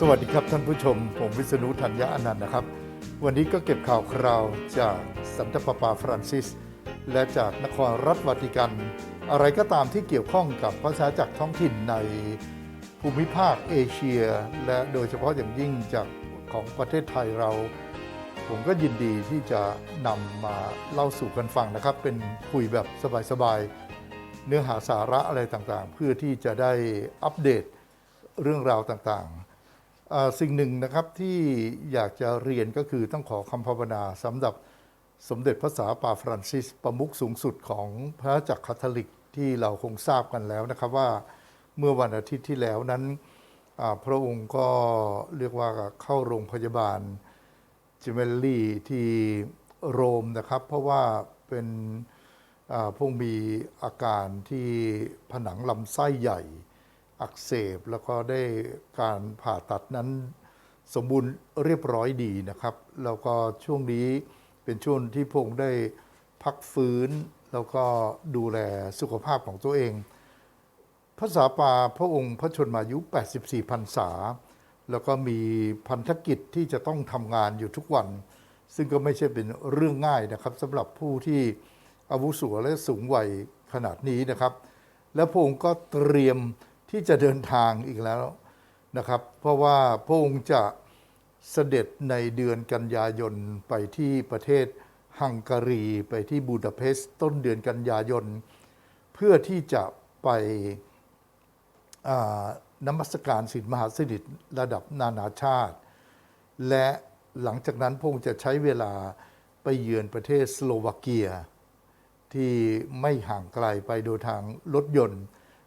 สวัสดีครับท่านผู้ชม ผมวิษณุธัญญาอนันต์นะครับ วันนี้ก็เก็บข่าวคราวจากสันตปาปาฟรานซิส และจากนครรัฐวาติกัน อะไรก็ตามที่เกี่ยวข้องกับพระชาจักท้องถิ่นในภูมิภาคเอเชีย และโดยเฉพาะอย่างยิ่งจากของประเทศไทยเรา ผมก็ยินดีที่จะนำมาเล่าสู่กันฟังนะครับ เป็นคุยแบบสบายๆเนื้อหาสาระอะไรต่างๆ เพื่อที่จะได้อัปเดตเรื่องราวต่างๆ สิ่งหนึ่งนะครับที่อยากจะเรียนก็คือต้องขอคำภาวนาสำหรับสมเด็จพระสาปาฟรานซิส ประมุขสูงสุดของพระจักรคาทอลิกที่เราคงทราบกันแล้วนะครับว่าเมื่อวันอาทิตย์ที่แล้วนั้นพระองค์ก็เรียกว่าเข้าโรงพยาบาลจิเมลลี่ที่โรมนะครับ เพราะว่าเป็นพวกมีอาการที่ผนังลำไส้ใหญ่ อักเสบ แล้วก็ได้การผ่าตัดนั้นสมบูรณ์เรียบร้อยดีนะครับ แล้วก็ช่วงนี้เป็นช่วงที่พระองค์ได้พักฟื้น แล้วก็ดูแลสุขภาพของตัวเอง พระสาปาพระองค์พระชนมายุ 84พรรษา แล้วก็มีพันธกิจที่จะต้องทำงานอยู่ทุกวัน ซึ่งก็ไม่ใช่เป็นเรื่องง่ายนะครับสำหรับผู้ที่อาวุโสและสูงวัยขนาดนี้นะครับ และพระองค์ก็เตรียม ที่จะเดินทางอีกแล้วนะครับ เพราะว่าพระองค์จะเสด็จในเดือนกันยายนไปที่ประเทศฮังการีไปที่บูดาเปสต์ต้นเดือนกันยายน เพื่อที่จะไปนมัสการศิลมหาสนิทระดับนานาชาติ และหลังจากนั้นพระองค์จะใช้เวลาไปเยือนประเทศสโลวาเกีย ที่ไม่ห่างไกลไปโดยทางรถยนต์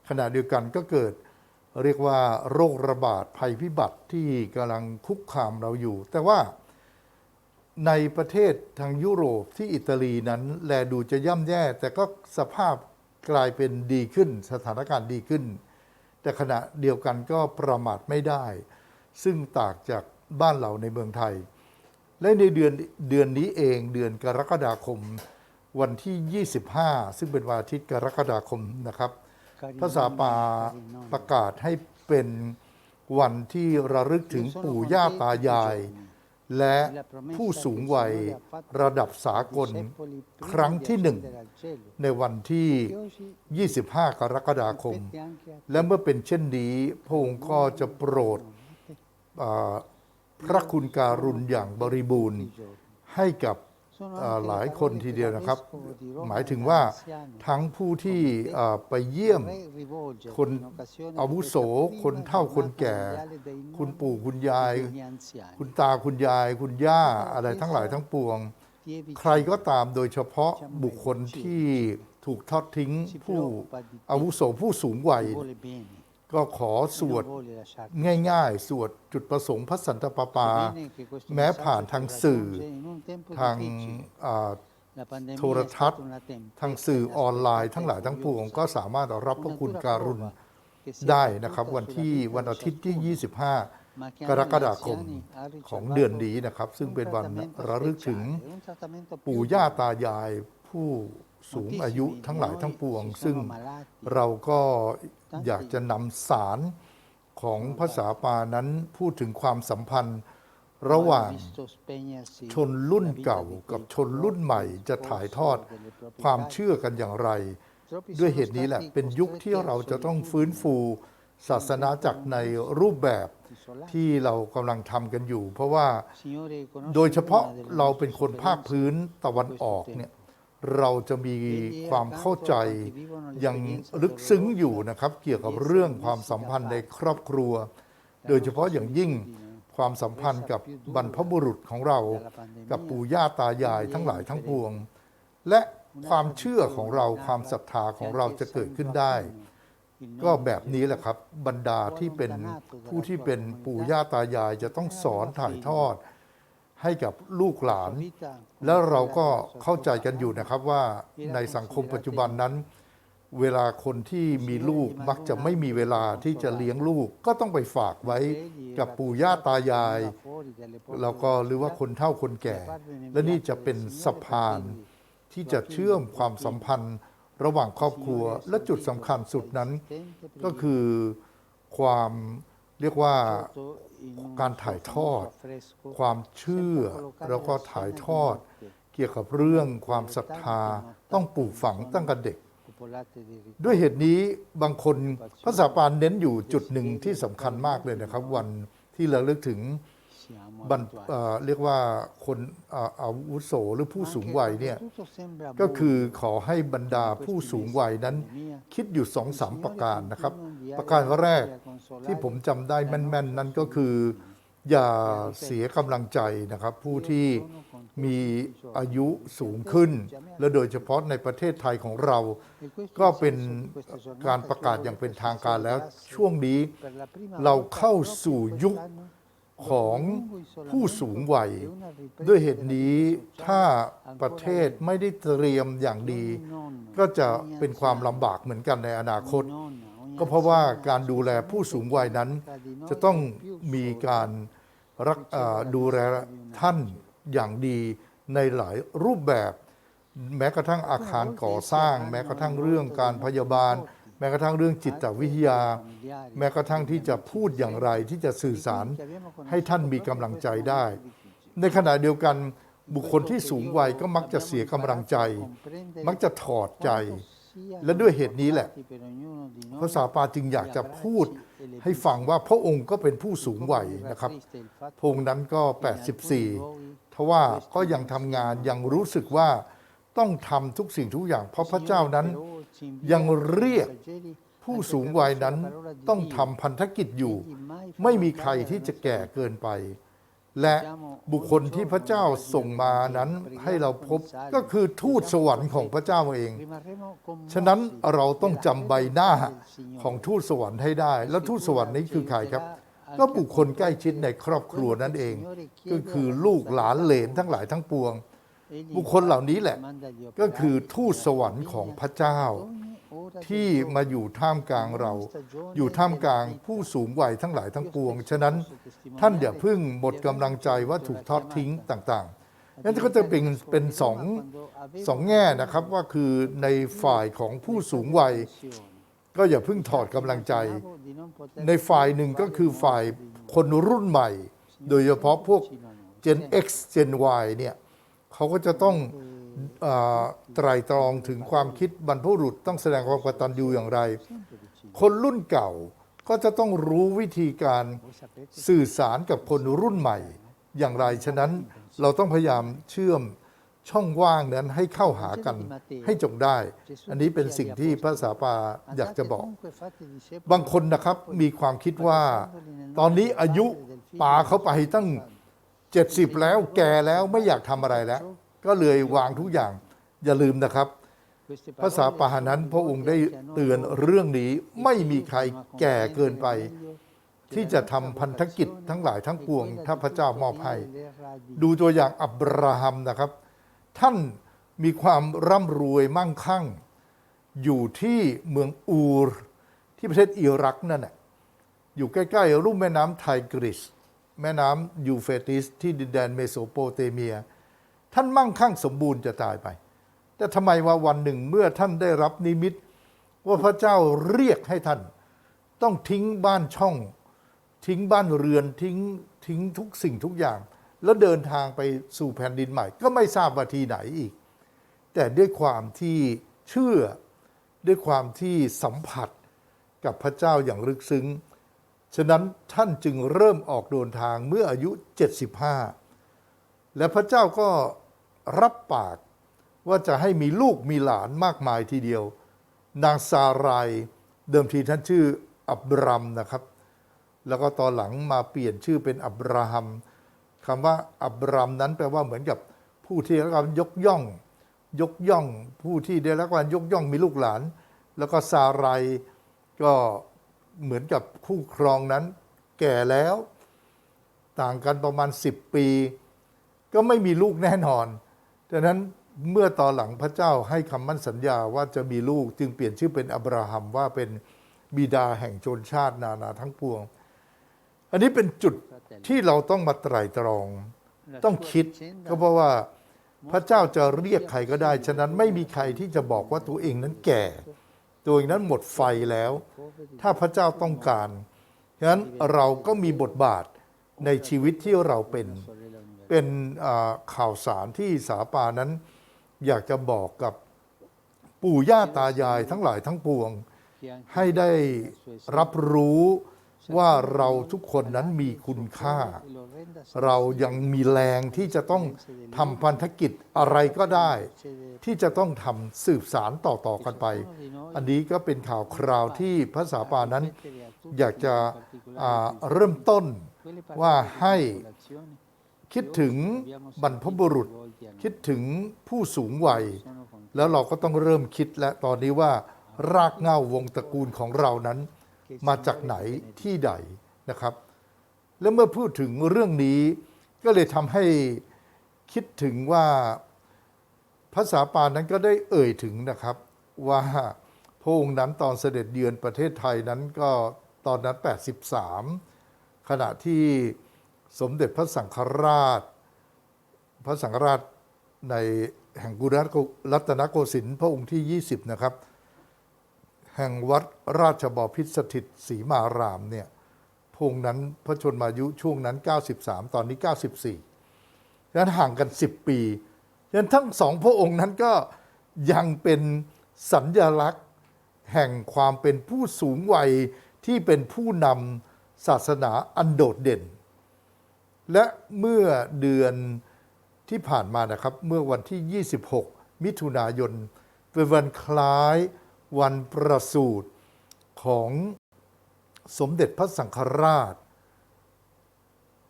ขณะเดียวกันก็เกิดเรียกว่าโรคระบาดภัยพิบัติที่กำลังคุกคามเราอยู่ แต่ว่าในประเทศทางยุโรปที่อิตาลีนั้น แลดูจะย่ำแย่ แต่ก็สภาพกลายเป็นดีขึ้น สถานการณ์ดีขึ้น แต่ขณะเดียวกันก็ประมาทไม่ได้ ซึ่งต่างจากบ้านเราในเมืองไทย และในเดือนเดือนนี้เองเดือนกรกฎาคมวันที่ 25 ซึ่งเป็นวันอาทิตย์กรกฎาคมนะครับ ภาษาปาประกาศให้เป็นวันที่ระลึกถึงปู่ย่าตายาย และผู้สูงวัยระดับสากลครั้งที่หนึ่ง ในวันที่ 25 กรกฎาคม และเมื่อเป็นเช่นนี้ พระองค์ก็จะโปรดพระคุณการุณอย่างบริบูรณ์ให้กับ หลายคนทีเดียวนะครับ หมายถึงว่าทั้งผู้ที่อ่าไปเยี่ยมคนอาวุโส คนเฒ่าคนแก่ คุณปู่คุณยาย คุณตาคุณยาย คุณย่าอะไรทั้งหลายทั้งปวง ใครก็ตามโดยเฉพาะบุคคลที่ถูกทอดทิ้งผู้อาวุโสผู้สูงวัย ก็ขอสวดง่ายๆ สวดจุดประสงค์พระสันตะปาปา แม้ผ่านทางสื่อทางโทรทัศน์ ทางสื่อออนไลน์ทั้งหลายทั้งปวงก็สามารถรับพระคุณการุณได้นะครับ วันที่วันอาทิตย์ที่ 25 กรกฎาคมของเดือนนี้นะครับ ซึ่งเป็นวันระลึกถึงปู่ย่าตายายผู้สูงอายุทั้งหลายทั้งปวง ซึ่งเราก็ อยากจะนำสารของภาษาปานั้นพูดถึงความสัมพันธ์ระหว่างชนรุ่นเก่ากับชนรุ่นใหม่จะถ่ายทอดความเชื่อกันอย่างไร ด้วยเหตุนี้แหละเป็นยุคที่เราจะต้องฟื้นฟูศาสนาจักรในรูปแบบที่เรากำลังทำกันอยู่ เพราะว่าโดยเฉพาะเราเป็นคนภาคพื้นตะวันออกเนี่ย เราจะมีความเข้าใจยังลึกซึ้งอยู่นะครับ เกี่ยวกับเรื่องความสัมพันธ์ในครอบครัว โดยเฉพาะอย่างยิ่งความสัมพันธ์กับบรรพบุรุษของเรา กับปู่ย่าตายายทั้งหลายทั้งปวง และความเชื่อของเราความศรัทธาของเราจะเกิดขึ้นได้ ก็แบบนี้แหละครับบรรดาที่เป็นผู้ที่เป็นปู่ย่าตายายจะต้องสอนถ่ายทอด ให้กับลูกหลาน แล้วเราก็เข้าใจกันอยู่นะครับว่าในสังคมปัจจุบันนั้น เวลาคนที่มีลูกมักจะไม่มีเวลาที่จะเลี้ยงลูก ก็ต้องไปฝากไว้กับปู่ย่าตายาย แล้วก็หรือว่าคนเฒ่าคนแก่ และนี่จะเป็นสะพานที่จะเชื่อมความสัมพันธ์ระหว่างครอบครัวและจุดสำคัญสุดนั้น ก็คือความ เรียกว่าการถ่ายทอด ความเชื่อแล้วก็ถ่ายทอด เกี่ยวกับเรื่องความศรัทธาต้องปลูกฝังตั้งแต่เด็ก ด้วยเหตุนี้บางคนภาษาปานเน้นอยู่จุดหนึ่งที่สำคัญมากเลยนะครับ วันที่เราเลือกถึง บรรเอ่อเรียกว่าคนอ่าอาวุโสหรือผู้สูงวัยเนี่ยก็คือขอให้บรรดาผู้สูงวัยนั้น คิดอยู่สองสามประการนะครับ ประการแรกที่ผมจำได้แม่น ๆ นั่นก็คือ อย่าเสียกำลังใจนะครับ ผู้ที่มีอายุสูงขึ้น และโดยเฉพาะในประเทศไทยของเรา ก็เป็นการประกาศอย่างเป็นทางการแล้ว ช่วงนี้เราเข้าสู่ยุค ของผู้สูงวัย ด้วยเหตุนี้ถ้าประเทศไม่ได้เตรียมอย่างดี ก็จะเป็นความลำบากเหมือนกันในอนาคต ก็เพราะว่าการดูแลผู้สูงวัยนั้น จะต้องมีการรักดูแลท่านอย่างดีในหลายรูปแบบ แม้กระทั่งอาคารก่อสร้าง แม้กระทั่งเรื่องการพยาบาล แม้กระทั่งเรื่องจิตวิทยา แม้กระทั่งที่จะพูดอย่างไรที่จะสื่อสารให้ท่านมีกำลังใจได้ ในขณะเดียวกันบุคคลที่สูงวัยก็มักจะเสียกำลังใจ มักจะถอดใจ และด้วยเหตุนี้แหละ พระสาปาจึงอยากจะพูดให้ฟังว่าพระองค์ก็เป็นผู้สูงวัยนะครับพระองค์นั้นก็ 84ทว่าก็ยังทำงานยังรู้สึกว่า ต้องทำทุกสิ่งทุกอย่าง เพราะพระเจ้านั้นยังเรียกผู้สูงวัยนั้นต้องทำพันธกิจอยู่ ไม่มีใครที่จะแก่เกินไป และบุคคลที่พระเจ้าส่งมานั้นให้เราพบก็คือทูตสวรรค์ของพระเจ้าเอง ฉะนั้นเราต้องจำใบหน้าของทูตสวรรค์ให้ได้ แล้วทูตสวรรค์นี้คือใครครับก็บุคคลใกล้ชิดในครอบครัวนั่นเอง ก็คือลูกหลานเหลนทั้งหลายทั้งปวง บุคคลเหล่านี้แหละ ก็คือทูตสวรรค์ของพระเจ้า ที่มาอยู่ท่ามกลางเรา อยู่ท่ามกลางผู้สูงวัยทั้งหลายทั้งปวง ฉะนั้นท่านอย่าพิ่งหมดกำลังใจว่าถูกทอดทิ้งต่างๆนั่นก็จะเป็นเป็นสองสองแง่นะครับว่าคือในฝ่ายของผู้สูงวัย ก็อย่าพิ่งถอดกำลังใจ ในฝ่ายหนึ่งก็คือฝ่ายคนรุ่นใหม่ โดยเฉพาะพวก Gen X Gen Y เนี่ย เขาก็จะต้องอไตรตรองถึงความคิดบรรพบุรุษต้องแสดงความกตัญญูอย่างไร คนรุ่นเก่าก็จะต้องรู้วิธีการสื่อสารกับคนรุ่นใหม่อย่างไร ฉะนั้นเราต้องพยายามเชื่อมช่องว่างนั้นให้เข้าหากันให้จงได้ อันนี้เป็นสิ่งที่พระสาปาอยากจะบอก บางคนนะครับมีความคิดว่า ตอนนี้อายุป่าเขาไปตั้ง 70แล้วแก่แล้วไม่อยากทำอะไรแล้ว ก็เลยวางทุกอย่างอย่าลืมนะครับ ภาษาปาหานั้นพระองค์ได้เตือนเรื่องนี้ไม่มีใครแก่เกินไป ที่จะทำพันธกิจทั้งหลายทั้งปวง ถ้าพระเจ้ามอบให้ ดูตัวอย่างอับราฮัมนะครับ ท่านมีความร่ำรวยมั่งคั่ง อยู่ที่เมืองอูร ที่ประเทศอิรักนั่นแหละอยู่ใกล้ ๆ รุ่มแม่น้ำไทกริส แม่น้ำยูเฟรติสที่ดินแดนเมโสโปเตเมีย ท่านมั่งคั่งสมบูรณ์จะตายไป แต่ทำไมว่าวันหนึ่งเมื่อท่านได้รับนิมิต ว่าพระเจ้าเรียกให้ท่าน ต้องทิ้งบ้านช่อง ทิ้งบ้านเรือนทิ้งทิ้งทุกสิ่งทุกอย่าง แล้วเดินทางไปสู่แผ่นดินใหม่ ก็ไม่ทราบว่าทีไหนอีก แต่ด้วยความที่เชื่อด้วยความที่สัมผัสกับพระเจ้าอย่างลึกซึ้ง ฉะนั้นท่านจึงเริ่มออกเดินทางเมื่ออายุ 75 และพระเจ้าก็รับปากว่าจะให้มีลูกมีหลานมากมายทีเดียว นางซารายเดิมทีท่านชื่ออับรามนะครับ แล้วก็ตอนหลังมาเปลี่ยนชื่อเป็นอับราฮัมคำว่าอับรามนั้นแปลว่าเหมือนกับผู้ที่ได้รับการยกย่อง ยกย่อง ผู้ที่ได้รับการยกย่องมีลูกหลาน แล้วก็ซารายก็ เหมือนกับคู่ครองนั้น แก่แล้ว ต่างกันประมาณ 10 ปี ก็ไม่มีลูกแน่นอนดังนั้นเมื่อตอนหลังพระเจ้าให้คำมั่นสัญญาว่าจะมีลูกจึงเปลี่ยนชื่อเป็นอับราฮัมว่าเป็นบิดาแห่งชนชาตินานาทั้งปวง อันนี้เป็นจุดที่เราต้องมาไตร่ตรอง ต้องคิดก็เพราะว่าพระเจ้าจะเรียกใครก็ได้ ฉะนั้นไม่มีใครที่จะบอกว่าตัวเองนั้นแก่ ตัวงนั้นหมดไฟแล้ว ถ้าพระเจ้าต้องการฉะนั้นเราก็มีบทบาทในชีวิตที่เราเป็น เป็นข่าวสารที่สาปานั้น อยากจะบอกกับปู่ย่าตายายทั้งหลายทั้งปวง ให้ได้รับรู้ ว่าเราทุกคนนั้นมีคุณค่า เรายังมีแรงที่จะต้องทำพันธกิจอะไรก็ได้ ที่จะต้องทำสืบสารต่อๆกันไป อันนี้ก็เป็นข่าวคราวที่พระสาปานั้น อยากจะอ่าเริ่มต้นว่าให้คิดถึงบรรพบุรุษ คิดถึงผู้สูงวัย แล้วเราก็ต้องเริ่มคิดและตอนนี้ว่ารากเหง้าวงตระกูลของเรานั้น มาจากไหนที่ใดนะครับ แล้วเมื่อพูดถึงเรื่องนี้ก็เลยทำให้คิดถึงว่าภาษาปานั้นก็ได้เอ่ยถึงนะครับ ว่าพระองค์นั้นตอนเสด็จเยือนประเทศไทยนั้นก็ตอนนั้น 83 ขณะที่สมเด็จพระสังฆราช พระสังฆราชในแห่งกุรัตนโกสินทร์พระองค์ที่ 20 นะครับ แห่งวัดราชบพิตรสถิตศรีมารามเนี่ยพงนั้นพระชนมายุช่วงนั้น 93 ตอนนี้ 94ฉะนั้นห่างกัน 10 ปีฉะนั้นทั้งสองพระองค์นั้นก็ยังเป็นสัญญลักษณ์ แห่งความเป็นผู้สูงวัยที่เป็นผู้นำศาสนาอันโดดเด่น และเมื่อเดือนที่ผ่านมานะครับ เมื่อวันที่ 26 มิถุนายน เป็นวันคล้าย วันประสูติของสมเด็จพระสังฆราช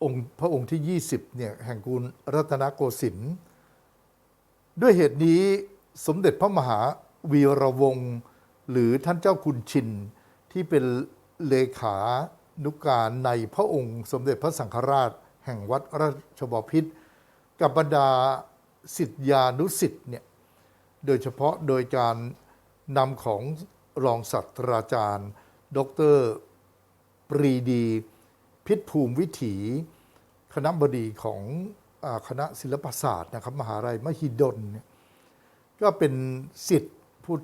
องค์พระองค์ที่ 20เนี่ยแห่งกรุงรัตนโกสินทร์ด้วยเหตุนี้สมเด็จพระมหาวีระวงศ์หรือท่านเจ้าคุณชินที่เป็นเลขานุการในพระองค์สมเด็จพระสังฆราช แห่งวัดราชบพิตรกับบรรดาสิทธิานุสิทธิ์เนี่ยโดยเฉพาะโดยการ นำของรองศาสตราจารย์ ดรปรีดี พิษภูมิวิถี คณะบดีของอคณะศิลปศาสตร์นะครับมหาลัยมหิดลเนี่ยก็เป็นสิทธิ์พูด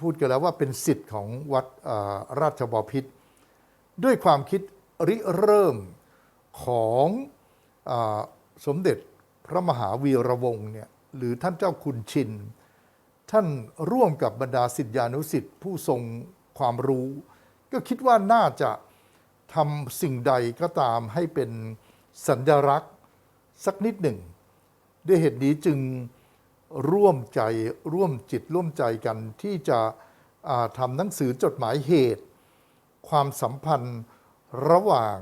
พูดกันแล้วว่าเป็นสิทธิ์ของวัดราชบพิตรด้วยความคิดริเริ่มของอสมเด็จพระมหาวีระวงศ์เนี่ยหรือท่านเจ้าคุณชิน ท่านร่วมกับบรรดาสิทธิานุสิทธิ์ผู้ทรงความรู้ ก็คิดว่าน่าจะทำสิ่งใดก็ตามให้เป็นสัญลักษณ์สักนิดหนึ่ง ด้วยเหตุนี้จึงร่วมใจร่วมจิตร่วมใจกันที่จะทำหนังสือจดหมายเหตุ ความสัมพันธ์ระหว่าง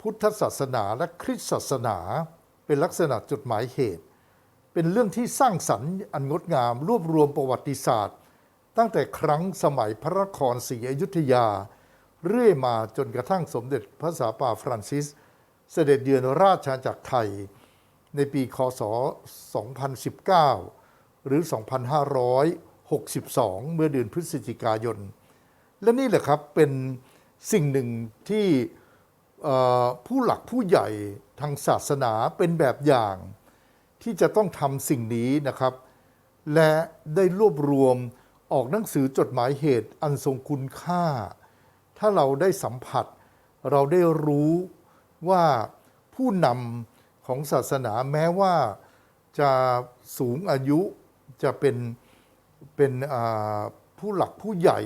พุทธศาสนาและคริสตศาสนา เป็นลักษณะจดหมายเหตุ เป็นเรื่องที่สร้างสรรค์อันงดงาม รวบรวมประวัติศาสตร์ ตั้งแต่ครั้งสมัยพระนครศรีอยุธยา เรื่อยมาจนกระทั่งสมเด็จพระสาปาฟรานซิส เสด็จเยือนราชอาณาจักรไทย ในปีคศ 2019 หรือ 2562 เมื่อเดือนพฤศจิกายน และนี่แหละครับเป็นสิ่งหนึ่งที่ผู้หลักผู้ใหญ่ทางศาสนาเป็นแบบอย่าง ที่จะต้องทำสิ่งนี้นะครับ และได้รวบรวมออกหนังสือจดหมายเหตุอันทรงคุณค่า ถ้าเราได้สัมผัส เราได้รู้ว่าผู้นำของศาสนาแม้ว่าจะสูงอายุจะเป็นเป็นผู้หลักผู้ใหญ่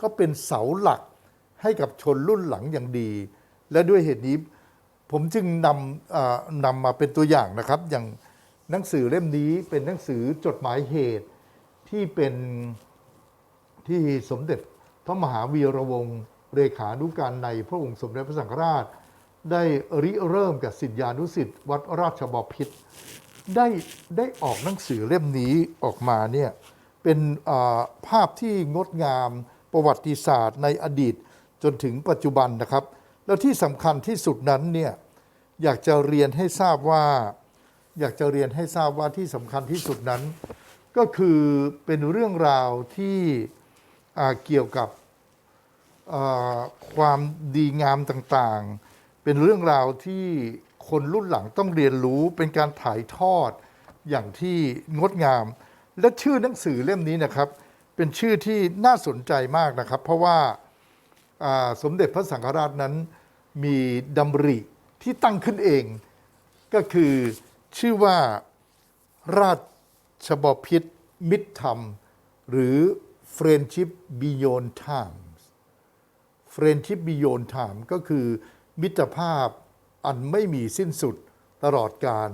ก็เป็นเสาหลักให้กับชนรุ่นหลังอย่างดี และด้วยเหตุนี้ผมจึงนำนำมาเป็นตัวอย่างนะครับอย่าง หนังสือเล่มนี้เป็นหนังสือจดหมายเหตุที่เป็นที่สมเด็จพระมหาวีระวงศ์เลขานุการในพระองค์สมเด็จพระสังฆราช ได้ริเริ่มกับสิทธิานุสิทธิ์วัดราชบพิตรได้ได้ออกหนังสือเล่มนี้ออกมาเนี่ยเป็นภาพที่งดงามประวัติศาสตร์ในอดีตจนถึงปัจจุบันนะครับ แล้วที่สำคัญที่สุดนั้นเนี่ยอยากจะเรียนให้ทราบว่า อยากจะเรียนให้ทราบว่าที่สำคัญที่สุดนั้น ก็คือเป็นเรื่องราวที่เกี่ยวกับความดีงามต่างๆ เป็นเรื่องราวที่คนรุ่นหลังต้องเรียนรู้เป็นการถ่ายทอดอย่างที่งดงาม และชื่อหนังสือเล่มนี้นะครับ เป็นชื่อที่น่าสนใจมากนะครับ เพราะว่าอ่าสมเด็จพระสังฆราชนั้นมีดำริที่ตั้งขึ้นเอง ก็คือ ชื่อว่าราชบพิษมิตรธรรม หรือ Friendship Beyond Times Friendship Beyond Time ก็คือมิตรภาพอันไม่มีสิ้นสุดตลอดการ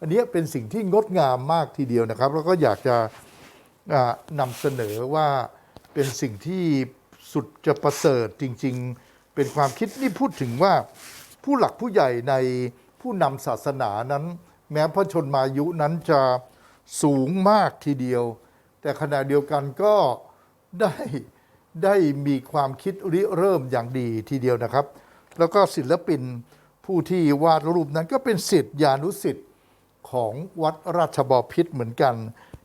อันนี้เป็นสิ่งที่งดงามมากทีเดียวนะครับ แล้วก็อยากจะนำเสนอว่าเป็นสิ่งที่สุดจะประเสริฐจริง ๆ เป็นความคิดนี่พูดถึงว่าผู้หลักผู้ใหญ่ในผู้นำศาสนานั้น แม้พระชนมายุนั้นจะสูงมากทีเดียว แต่ขณะเดียวกันก็ได้ได้มีความคิดริเริ่มอย่างดีทีเดียวนะครับ แล้วก็ศิลปินผู้ที่วาดรูปนั้นก็เป็นศิษยานุศิษย์ของวัดราชบพิตรเหมือนกัน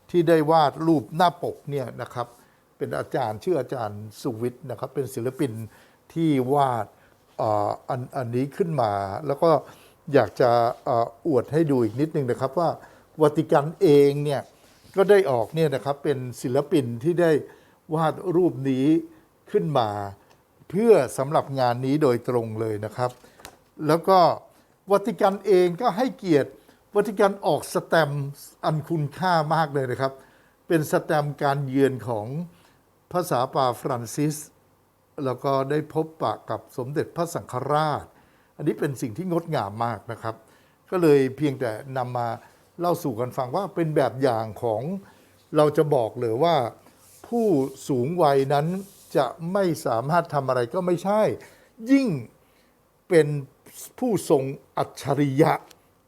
ที่ได้วาดรูปหน้าปกเนี่ยนะครับ เป็นอาจารย์ชื่ออาจารย์สุวิทย์นะครับ เป็นศิลปินที่วาดอออันอันนี้ขึ้นมาแล้วก็ อยากจะอวดให้ดูอีกนิดนึงนะครับว่าวัติกันเองเนี่ยก็ได้ออกเนี่ยนะครับเป็นศิลปินที่ได้วาดรูปนี้ขึ้นมา เพื่อสำหรับงานนี้โดยตรงเลยนะครับ แล้วก็วัติกันเองก็ให้เกียรติวัติกันออกสแตมอันคุณค่ามากเลยนะครับ เป็นสแตมการเยือนของภาษาป่าฟรานซิส แล้วก็ได้พบปะกับสมเด็จพระสังฆราช อันนี้เป็นสิ่งที่งดงามมากนะครับ ก็เลยเพียงแต่นำมาเล่าสู่กันฟังว่าเป็นแบบอย่างของเราจะบอกเลยว่า ผู้สูงวัยนั้นจะไม่สามารถทำอะไรก็ไม่ใช่ ยิ่งเป็นผู้ทรงอัจฉริยะ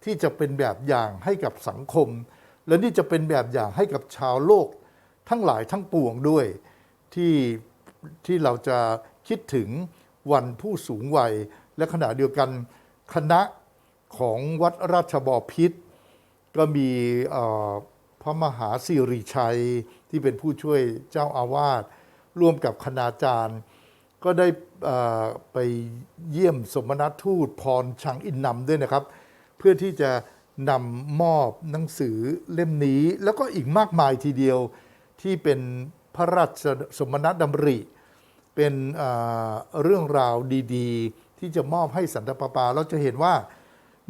ที่จะเป็นแบบอย่างให้กับสังคม และนี่จะเป็นแบบอย่างให้กับชาวโลก ทั้งหลายทั้งปวงด้วยที่ที่เราจะคิดถึงวันผู้สูงวัย และขณะเดียวกันคณะของวัดราชบพิตรก็มีพระมหาสิริชัยที่เป็นผู้ช่วยเจ้าอาวาสร่วมกับคณาจารย์ ก็ได้ไปเยี่ยมสมณทูตพรชังอินนำด้วยนะครับ เพื่อที่จะนำมอบหนังสือเล่มนี้ แล้วก็อีกมากมายทีเดียวที่เป็นพระราชสมณดำริ เป็นเอ่อเรื่องราวดี ๆ ที่จะมอบให้สันตปาปา เราจะเห็นว่า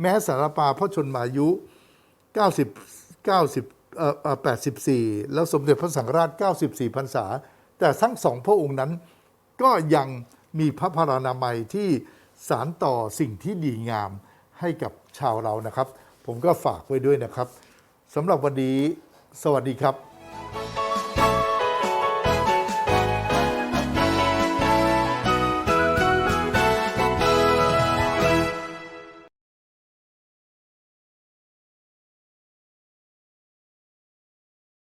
แม้สันตปาพระชนมายุ 90 90เอ่อ84 แล้วสมเด็จพระสังฆราช 94 พรรษา แต่ทั้งสองพระองค์นั้นก็ยังมีพระพลานามัยที่สารต่อสิ่งที่ดีงามให้กับชาวเรานะครับ ผมก็ฝากไว้ด้วยนะครับสำหรับวันนี้ สวัสดีครับ